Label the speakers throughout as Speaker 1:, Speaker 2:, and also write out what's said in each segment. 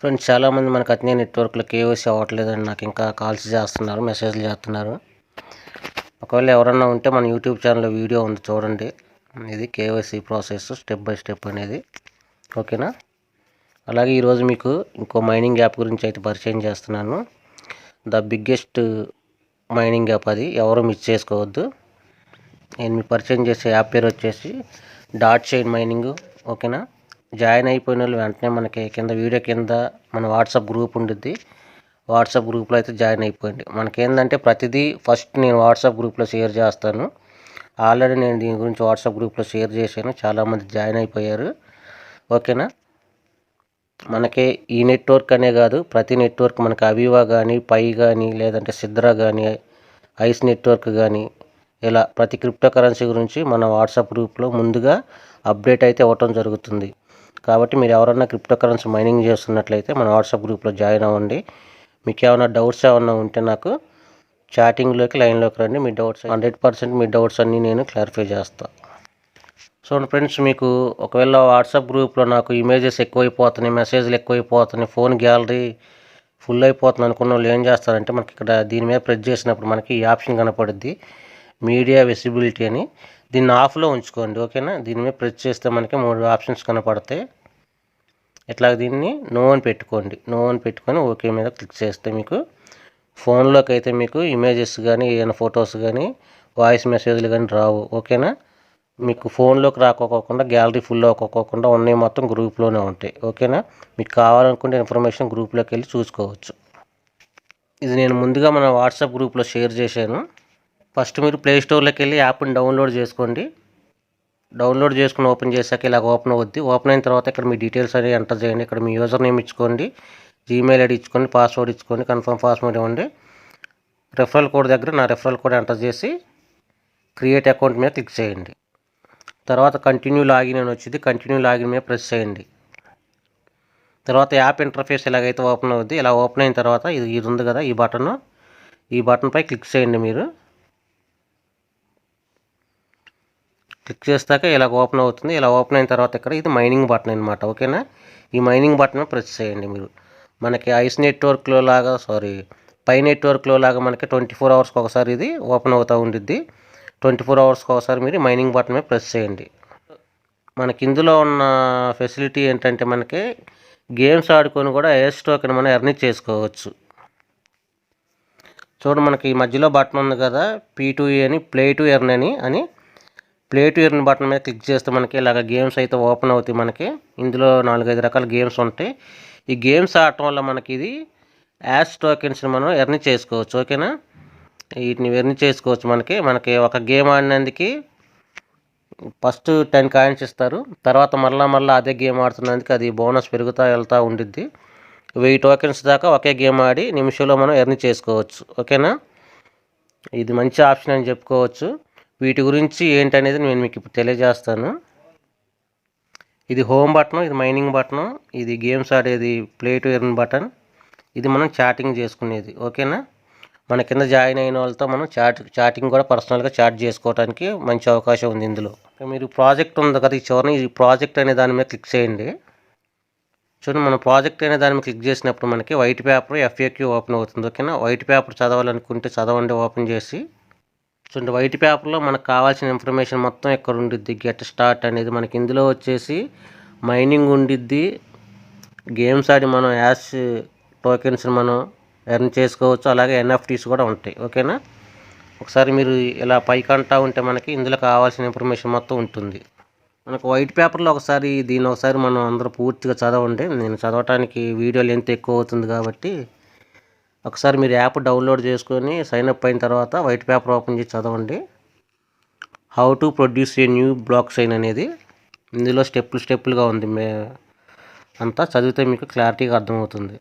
Speaker 1: Friends చాలామంది మనకు అతనే నెట్వర్క్లో కేవైసీ అవ్వట్లేదని నాకు ఇంకా కాల్స్ చేస్తున్నారు మెసేజ్లు చేస్తున్నారు. ఒకవేళ ఎవరన్నా ఉంటే మన యూట్యూబ్ ఛానల్లో వీడియో ఉంది చూడండి. ఇది KYC process step by step అనేది. ఓకేనా అలాగే ఈరోజు మీకు ఇంకో మైనింగ్ యాప్ గురించి అయితే పరిచయం చేస్తున్నాను. ద బిగ్గెస్ట్ మైనింగ్ యాప్ అది ఎవరు మిస్ చేసుకోవద్దు. నేను మీకు పరిచయం చేసే యాప్ పేరు వచ్చేసి డాట్ చైన్ మైనింగ్ ఓకేనా జాయిన్ అయిపోయిన వాళ్ళు వెంటనే మనకి కింద వీడియో కింద మన వాట్సాప్ గ్రూప్ ఉంటుంది వాట్సాప్ గ్రూప్లో అయితే జాయిన్ అయిపోయింది మనకేందంటే ప్రతిదీ ఫస్ట్ నేను వాట్సాప్ గ్రూప్లో షేర్ చేస్తాను. ఆల్రెడీ నేను దీని గురించి వాట్సాప్ గ్రూప్లో షేర్ చేశాను. చాలామంది జాయిన్ అయిపోయారు. ఓకేనా? మనకి ఈ నెట్వర్క్ అనే కాదు ప్రతి నెట్వర్క్ మనకి అవివా కానీ పై కానీ లేదంటే సిద్రా కానీ ఐస్ నెట్వర్క్ కానీ ఇలా ప్రతి క్రిప్టో కరెన్సీ గురించి మన వాట్సాప్ గ్రూప్లో ముందుగా అప్డేట్ అయితే ఇవ్వటం జరుగుతుంది. కాబట్టి మీరు ఎవరన్నా క్రిప్టో కరెన్సీ మైనింగ్ చేస్తున్నట్లయితే మన వాట్సాప్ గ్రూప్లో జాయిన్ అవ్వండి. మీకు ఏమైనా డౌట్స్ ఏమైనా ఉంటే నాకు చాటింగ్లోకి లైన్లోకి రండి. మీ డౌట్స్ హండ్రెడ్ పర్సెంట్ మీ డౌట్స్ అన్నీ నేను క్లారిఫై చేస్తాను సో ఫ్రెండ్స్ మీకు ఒకవేళ వాట్సాప్ గ్రూప్లో నాకు ఇమేజెస్ ఎక్కువైపోతున్నాయి మెసేజ్లు ఎక్కువైపోతున్నాయి ఫోన్ గ్యాలరీ ఫుల్ అయిపోతుంది అనుకున్న వాళ్ళు ఏం చేస్తారంటే మనకి ఇక్కడ దీని మీద ప్రెస్ చేసినప్పుడు మనకి ఈ ఆప్షన్ కనపడుద్ది. మీడియా విసిబిలిటీ అని. దీన్ని ఆఫ్లో ఉంచుకోండి ఓకేనా దీని మీద ప్రెస్ చేస్తే మనకి మూడు ఆప్షన్స్ కనపడతాయి. ఇట్లా దీన్ని? నో అని పెట్టుకోండి. నో అని పెట్టుకొని ఓకే మీద క్లిక్ చేస్తే మీకు ఫోన్లోకి అయితే మీకు ఇమేజెస్ కానీ ఏమైనా ఫొటోస్ కానీ వాయిస్ మెసేజ్లు కానీ రావు. ఓకేనా మీకు ఫోన్లోకి రాకోకుండా గ్యాలరీ ఫుల్ అవ్వకోకుండా ఉన్నాయి మొత్తం గ్రూప్లోనే ఉంటాయి. ఓకేనా మీకు కావాలనుకుంటే ఇన్ఫర్మేషన్ గ్రూప్లోకి వెళ్ళి చూసుకోవచ్చు. ఇది నేను ముందుగా మన వాట్సాప్ గ్రూప్లో షేర్ చేశాను. ఫస్ట్ మీరు ప్లే స్టోర్లోకి వెళ్ళి యాప్ని డౌన్లోడ్ చేసుకోండి. డౌన్లోడ్ చేసుకుని ఓపెన్ చేశాక ఇలా ఓపెన్ అవుద్ది. ఓపెన్ అయిన తర్వాత ఇక్కడ మీ డీటెయిల్స్ అనేవి ఎంటర్ చేయండి. ఇక్కడ మీ యూజర్ నేమ్ ఇచ్చుకోండి. జీమెయిల్ ఐడి ఇచ్చుకోండి. పాస్వర్డ్ ఇచ్చుకోండి. కన్ఫర్మ్ పాస్వర్డ్ ఇవ్వండి. రెఫరల్ కోడ్ దగ్గర నా రెఫరల్ కోడ్ ఎంటర్ చేసి క్రియేట్ అకౌంట్ మీద క్లిక్ చేయండి. తర్వాత కంటిన్యూ లాగిన్ అని వచ్చింది. కంటిన్యూ లాగిన్ మీద ప్రెస్ చేయండి. తర్వాత యాప్ ఇంటర్ఫేస్ ఎలాగైతే ఓపెన్ అవుద్ది ఇలా ఓపెన్ అయిన తర్వాత ఇది ఇది ఉంది కదా ఈ బటన్. ఈ బటన్పై క్లిక్ చేయండి మీరు. క్లిక్ చేస్తాక ఇలా ఓపెన్ అవుతుంది. ఇలా ఓపెన్ అయిన తర్వాత ఇక్కడ ఇది మైనింగ్ బటన్ అనమాట ఓకేనా? ఈ మైనింగ్ బటన్ ప్రెస్ చేయండి మీరు. మనకి ఐస్ నెట్వర్క్లో లాగా సారీ పై నెట్వర్క్లో లాగా మనకి ట్వంటీ ఫోర్ అవర్స్కి ఒకసారి ఇది ఓపెన్ అవుతూ ఉండిద్ది. ట్వంటీ ఫోర్ అవర్స్కి ఒకసారి మీరు మైనింగ్ బటన్ ప్రెస్ చేయండి. మనకి ఇందులో ఉన్న ఫెసిలిటీ ఏంటంటే మనకి గేమ్స్ ఆడుకొని కూడా ఎస్ టోకెన్ మనం ఎర్ని చేసుకోవచ్చు. చూడండి మనకి ఈ మధ్యలో బటన్ ఉంది కదా పీ టు అని ప్లే టు ఎర్న్ అని అని ప్లే టు ఎర్న్ బటన్ మీద క్లిక్ చేస్తే మనకి ఇలాగ గేమ్స్ అయితే ఓపెన్ అవుతాయి మనకి. ఇందులో నాలుగైదు రకాల గేమ్స్ ఉంటాయి. ఈ గేమ్స్ ఆడటం వల్ల మనకి ఇది యాష్ టోకెన్స్ని మనం ఎర్న్ చేసుకోవచ్చు ఓకేనా? వీటిని ఎర్న్ చేసుకోవచ్చు మనకి. మనకి ఒక గేమ్ ఆడినందుకు ఫస్ట్ టెన్ కాయిన్స్ ఇస్తారు. తర్వాత మళ్ళీ మళ్ళీ అదే గేమ్ ఆడుతున్నందుకు అది బోనస్ పెరుగుతూ వెళ్తూ ఉండిద్ది. వెయ్యి టోకెన్స్ దాకా ఒకే గేమ్ ఆడి నిమిషంలో మనం ఎర్న్ చేసుకోవచ్చు ఓకేనా? ఇది మంచి ఆప్షన్ అని చెప్పుకోవచ్చు. వీటి గురించి ఏంటనేది నేను మీకు ఇప్పుడు తెలియజేస్తాను. ఇది హోమ్ బటన్ ఇది మైనింగ్ బటన్ ఇది గేమ్స్ ఆడేది ప్లే టు ఎర్న్ బటన్. ఇది మనం చాటింగ్ చేసుకునేది ఓకేనా? మన కింద జాయిన్ అయిన వాళ్ళతో మనం చాట్ చాటింగ్ కూడా పర్సనల్గా చాట్ చేసుకోవడానికి మంచి అవకాశం ఉంది ఇందులో. మీరు ప్రాజెక్ట్ ఉంది కదా ఈ చివరిని ఈ ప్రాజెక్ట్ అనే దాని మీద క్లిక్ చేయండి. చూడండి మనం ప్రాజెక్ట్ అనే దాని మీద క్లిక్ చేసినప్పుడు మనకి వైట్ పేపర్ ఎఫ్ఏక్యూ ఓపెన్ అవుతుంది ఓకేనా? వైట్ పేపర్ చదవాలనుకుంటే చదవండి ఓపెన్ చేసి చూడండి వైట్ పేపర్లో మనకు కావాల్సిన ఇన్ఫర్మేషన్ మొత్తం ఇక్కడ ఉండిద్ది? గెట్ స్టార్ట్ అనేది మనకి ఇందులో వచ్చేసి మైనింగ్ ఉండిద్ది. గేమ్స్ ఆడి మనం యాష్ టోకెన్స్ని మనం ఎర్న్ చేసుకోవచ్చు. అలాగే ఎన్ఎఫ్టీస్ కూడా ఉంటాయి. ఓకేనా? ఒకసారి మీరు ఇలా పైకంటా ఉంటే మనకి ఇందులో కావాల్సిన ఇన్ఫర్మేషన్ మొత్తం ఉంటుంది. మనకు వైట్ పేపర్లో ఒకసారి దీన్ని ఒకసారి మనం అందరూ పూర్తిగా చదవండి. నేను చదవటానికి వీడియో లెంత్ ఎక్కువ అవుతుంది కాబట్టి ఒకసారి మీరు యాప్ డౌన్లోడ్ చేసుకొని సైన్అప్ అయిన తర్వాత వైట్ పేపర్ ఓపెన్ చేసి చదవండి. How to produce a new block sign అనేది ఇందులో స్టెప్పులు స్టెప్పులుగా ఉంది. మే అంతా చదివితే మీకు క్లారిటీగా అర్థమవుతుంది.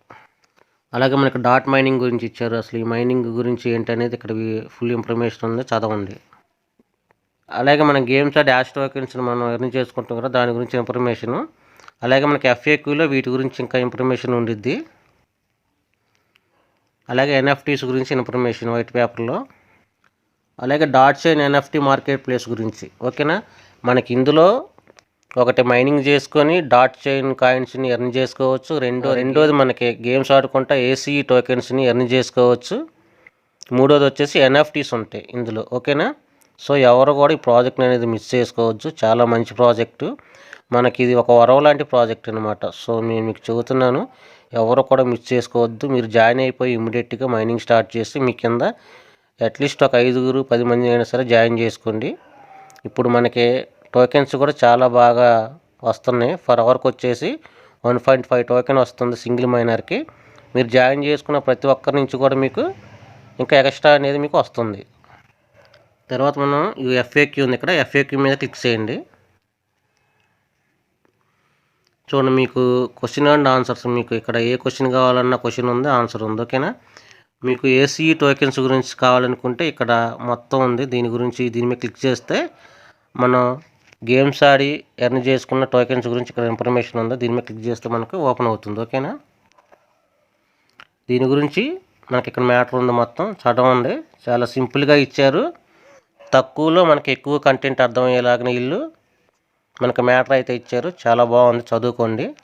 Speaker 1: అలాగే మనకి డాట్ మైనింగ్ గురించి ఇచ్చారు. అసలు ఈ మైనింగ్ గురించి ఏంటనేది ఇక్కడ ఫుల్ ఇన్ఫర్మేషన్ ఉంది. చదవండి. అలాగే మన గేమ్స్ ఆ యాష్ టోకెన్స్ని మనం ఎర్న్ చేసుకుంటాం కదా దాని గురించి ఇన్ఫర్మేషను అలాగే మనకి ఎఫ్ఏక్యూలో వీటి గురించి ఇంకా ఇన్ఫర్మేషన్ ఉండిద్ది. అలాగే ఎన్ఎఫ్టీస్ గురించి ఇన్ఫర్మేషన్ వైట్ పేపర్లో. అలాగే dot chain NFT market place గురించి ఓకేనా? మనకి ఇందులో ఒకటి మైనింగ్ చేసుకొని డాట్ చైన్ కాయిన్స్ని ఎర్న్ చేసుకోవచ్చు. రెండో రెండోది మనకి గేమ్స్ ఆడుకుంటా ఏసీ టోకెన్స్ని ఎర్న్ చేసుకోవచ్చు. మూడోది వచ్చేసి ఎన్ఎఫ్టీస్ ఉంటాయి ఇందులో ఓకేనా? సో ఎవరు కూడా ఈ ప్రాజెక్ట్ అనేది మిస్ చేసుకోవచ్చు. చాలా మంచి ప్రాజెక్టు. మనకి ఇది ఒక వరవ లాంటి ప్రాజెక్ట్ అనమాట సో నేను మీకు చెబుతున్నాను ఎవరు కూడా మిస్ చేసుకోవద్దు. మీరు జాయిన్ అయిపోయి ఇమీడియట్గా మైనింగ్ స్టార్ట్ చేసి మీ కింద అట్లీస్ట్ ఒక ఐదుగురు పది మంది అయినా సరే జాయిన్ చేసుకోండి. ఇప్పుడు మనకి టోకెన్స్ కూడా చాలా బాగా వస్తున్నాయి. ఫర్ అవర్కి వచ్చేసి వన్ పాయింట్ ఫైవ్ టోకెన్ వస్తుంది సింగిల్ మైనర్కి మీరు జాయిన్ చేసుకున్న ప్రతి ఒక్కరి నుంచి కూడా మీకు ఇంకా ఎక్స్ట్రా అనేది మీకు వస్తుంది. తర్వాత మనం ఈ ఎఫ్ఏక్యూ ఉంది ఇక్కడ. ఎఫ్ఏక్యూ మీద క్లిక్ చేయండి. చూడండి మీకు క్వశ్చన్ అండ్ ఆన్సర్స్ మీకు ఇక్కడ ఏ క్వశ్చన్ కావాలన్నా క్వశ్చన్ ఉంది ఆన్సర్ ఉంది ఓకేనా మీకు ఏసీ టోకెన్స్ గురించి కావాలనుకుంటే ఇక్కడ మొత్తం ఉంది. దీని గురించి దీని మీద క్లిక్ చేస్తే మనం గేమ్స్ ఆడి ఎర్న్ చేసుకున్న టోకెన్స్ గురించి ఇక్కడ ఇన్ఫర్మేషన్ ఉంది. దీని మీద క్లిక్ చేస్తే మనకు ఓపెన్ అవుతుంది ఓకేనా దీని గురించి మనకి ఇక్కడ మ్యాటర్ ఉంది మొత్తం. చదవండి. చాలా సింపుల్గా ఇచ్చారు. తక్కువలో మనకి ఎక్కువ కంటెంట్ అర్థమయ్యేలాగా ఇల్లు. మనకి మ్యాటర్ అయితే ఇచ్చారు. చాలా బాగుంది. చదువుకోండి.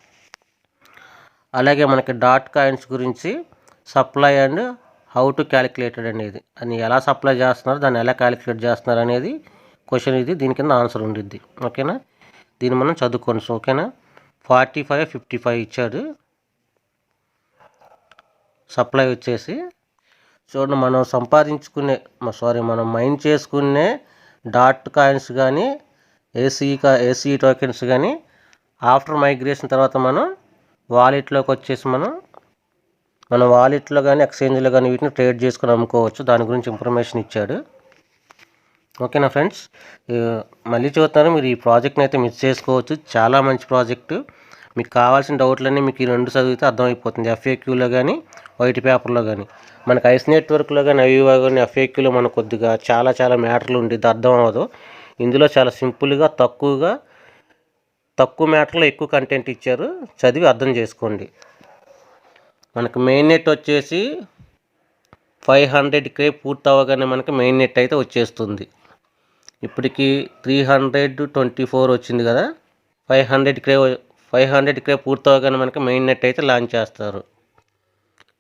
Speaker 1: అలాగే మనకి డాట్ కాయిన్స్ గురించి supply and how to calculated అనేది. అని ఎలా సప్లై చేస్తున్నారు దాన్ని ఎలా క్యాలిక్యులేట్ చేస్తున్నారు అనేది క్వశ్చన్ ఇది. దీని కింద ఆన్సర్ ఉండిద్ది. ఓకేనా? దీన్ని మనం చదువుకోండి. సో ఓకేనా? ఫార్టీ ఫైవ్ ఫిఫ్టీ ఫైవ్ ఇచ్చాడు. సప్లై వచ్చేసి చూడండి మనం సంపాదించుకునే సారీ మనం మైండ్ చేసుకునే డాట్ కాయిన్స్ కానీ ఏసీ కా ఏసీ టోకెన్స్ కానీ ఆఫ్టర్ మైగ్రేషన్ తర్వాత మనం వాలెట్లోకి వచ్చేసి మనం మన వాలెట్లో కానీ ఎక్స్చేంజ్లో కానీ వీటిని ట్రేడ్ చేసుకొని అమ్ముకోవచ్చు. దాని గురించి ఇన్ఫర్మేషన్ ఇచ్చాడు. ఓకేనా ఫ్రెండ్స్? మళ్ళీ చూస్తాను మీరు ఈ ప్రాజెక్ట్ని అయితే మిస్ చేసుకోవచ్చు. చాలా మంచి ప్రాజెక్టు. మీకు కావాల్సిన డౌట్లన్నీ మీకు ఈ రెండు చదివితే అర్థమైపోతుంది. ఎఫ్ఏక్యూలో కానీ వైట్ పేపర్లో కానీ మనకి ఐస్ నెట్వర్క్లో కానీ అవి కానీ ఎఫ్ఏక్యూలో మనకు కొద్దిగా చాలా చాలా మ్యాటర్లు ఉండేది. అర్థం అవ్వదు. ఇందులో చాలా సింపుల్గా తక్కువగా తక్కువ మ్యాటర్లో ఎక్కువ కంటెంట్ ఇచ్చారు. చదివి అర్థం చేసుకోండి. మనకు మెయిన్ నెట్ వచ్చేసి ఫైవ్ హండ్రెడ్ కే పూర్తి అవ్వగానే మనకి మెయిన్ నెట్ అయితే వచ్చేస్తుంది. ఇప్పటికి త్రీ హండ్రెడ్ ట్వంటీ ఫోర్ వచ్చింది కదా? ఫైవ్ హండ్రెడ్ క్రే ఫైవ్ హండ్రెడ్ క్రే పూర్తి అవ్వగానే మనకి మెయిన్ నెట్ అయితే లాంచ్ చేస్తారు.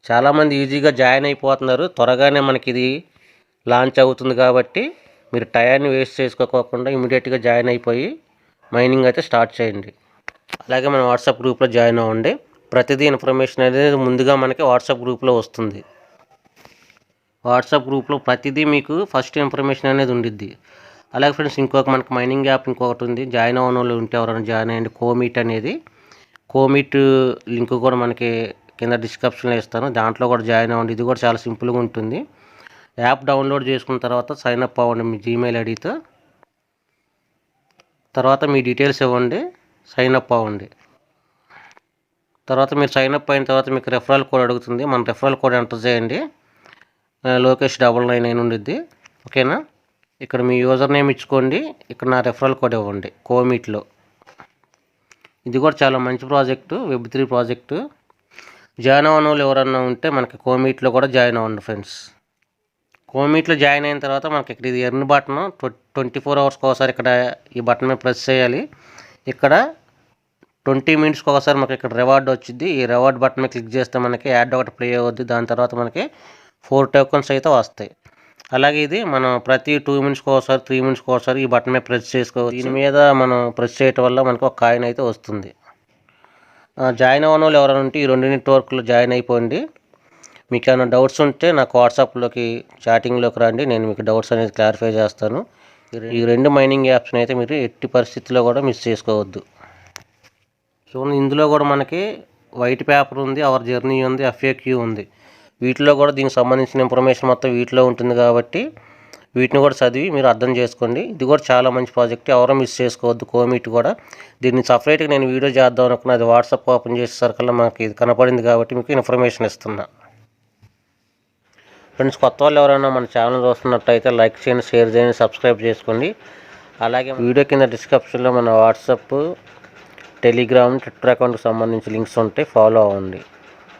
Speaker 1: చాలామంది ఈజీగా జాయిన్ అయిపోతున్నారు. త్వరగానే మనకి ఇది లాంచ్ అవుతుంది కాబట్టి మీరు టయాన్ని వేస్ట్ చేసుకోకుండా ఇమీడియట్గా జాయిన్ అయిపోయి మైనింగ్ అయితే స్టార్ట్ చేయండి. అలాగే మన వాట్సాప్ గ్రూప్లో జాయిన్ అవ్వండి. ప్రతిదీ ఇన్ఫర్మేషన్ అనేది ముందుగా మనకి వాట్సాప్ గ్రూప్లో వస్తుంది. వాట్సాప్ గ్రూప్లో ప్రతిదీ మీకు ఫస్ట్ ఇన్ఫర్మేషన్ అనేది ఉండిద్ది. అలాగే ఫ్రెండ్స్ ఇంకొక మనకి మైనింగ్ యాప్ ఇంకొకటి ఉంది. జాయిన్ అవ్వని వాళ్ళు ఉంటే ఎవరైనా జాయిన్ అయ్యండి. కోమీట్ అనేది. కోమీట్ లింక్ కూడా మనకి కింద డిస్క్రిప్షన్లో ఇస్తాను. దాంట్లో కూడా జాయిన్ అవ్వండి. ఇది కూడా చాలా సింపుల్గా ఉంటుంది. యాప్ డౌన్లోడ్ చేసుకున్న తర్వాత సైన్ అప్ అవ్వండి మీ జీమెయిల్ ఐడితో. తర్వాత మీ డీటెయిల్స్ ఇవ్వండి సైన్ అప్ అవ్వండి. తర్వాత మీరు సైన్ అప్ అయిన తర్వాత మీకు రెఫరల్ కోడ్ అడుగుతుంది. మన రెఫరల్ కోడ్ ఎంటర్ చేయండి. లోకేష్ డబల్ నైన్ నైన్ ఉండిద్ది. ఓకేనా? ఇక్కడ మీ యూజర్ నేమ్ ఇచ్చుకోండి. ఇక్కడ నా రెఫరల్ కోడ్ ఇవ్వండి. కోమీట్లో. ఇది కూడా చాలా మంచి project web three project join అవ్వని వాళ్ళు ఎవరన్నా ఉంటే మనకి కోమీట్లో కూడా జాయిన్ అవ్వండి ఫ్రెండ్స్ కోమీట్లో జాయిన్ అయిన తర్వాత మనకి ఇక్కడ ఇది ఎర్న్ బటన్ ట్వంటీ ఫోర్ అవర్స్కి ఒకసారి ఇక్కడ ఈ బటన్ మీద ప్రెస్ చేయాలి. ఇక్కడ ట్వంటీ మినిట్స్కి ఒకసారి మనకి ఇక్కడ రివార్డ్ వచ్చింది ఈ రివార్డ్ బటన్ మీద క్లిక్ చేస్తే మనకి యాడ్ ఒకటి ప్లే అవుద్ది. దాని తర్వాత మనకి ఫోర్ టోకన్స్ అయితే వస్తాయి. అలాగే ఇది మనం ప్రతి టూ మినిట్స్కి ఒకసారి త్రీ మినిట్స్కి ఒకసారి ఈ బటన్ మీద ప్రెస్ చేసుకోవచ్చు. దీని మీద మనం ప్రెస్ చేయటం వల్ల మనకు ఒక కాయిన్ అయితే వస్తుంది. జాయిన్ అవ్వని వాళ్ళు ఎవరైనా ఉంటే ఈ రెండు నెట్వర్క్లో జాయిన్ అయిపోండి. మీకు ఏమైనా డౌట్స్ ఉంటే నాకు వాట్సాప్లోకి చాటింగ్లోకి రండి. నేను మీకు డౌట్స్ అనేది క్లారిఫై చేస్తాను. ఈ రెండు మైనింగ్ యాప్స్ని అయితే మీరు ఎట్టి పరిస్థితుల్లో కూడా మిస్ చేసుకోవద్దు. చూడండి ఇందులో కూడా మనకి వైట్ పేపర్ ఉంది అవర్ జర్నీ ఉంది ఎఫ్ఏక్యూ ఉంది. వీటిలో కూడా దీనికి సంబంధించిన ఇన్ఫర్మేషన్ మొత్తం వీటిలో ఉంటుంది కాబట్టి వీటిని కూడా చదివి మీరు అర్థం చేసుకోండి. ఇది కూడా చాలా మంచి ప్రాజెక్ట్ ఎవరో మిస్ చేసుకోవద్దు. కోమిట్ కూడా. దీన్ని సపరేట్గా నేను వీడియో చేద్దాం అనుకున్నా అది వాట్సాప్ ఓపెన్ చేసేసరికల్లా మనకి ఇది కనపడింది కాబట్టి మీకు ఇన్ఫర్మేషన్ ఇస్తున్నా. ఫ్రెండ్స్ కొత్త వాళ్ళు ఎవరైనా మన ఛానల్ చూస్తున్నట్టయితే లైక్ చేయండి షేర్ చేయండి సబ్స్క్రైబ్ చేసుకోండి. అలాగే వీడియో కింద డిస్క్రిప్షన్లో మన వాట్సాప్ టెలిగ్రామ్ ట్విట్టర్ అకౌంట్కి సంబంధించి లింక్స్ ఉంటాయి ఫాలో అవ్వండి.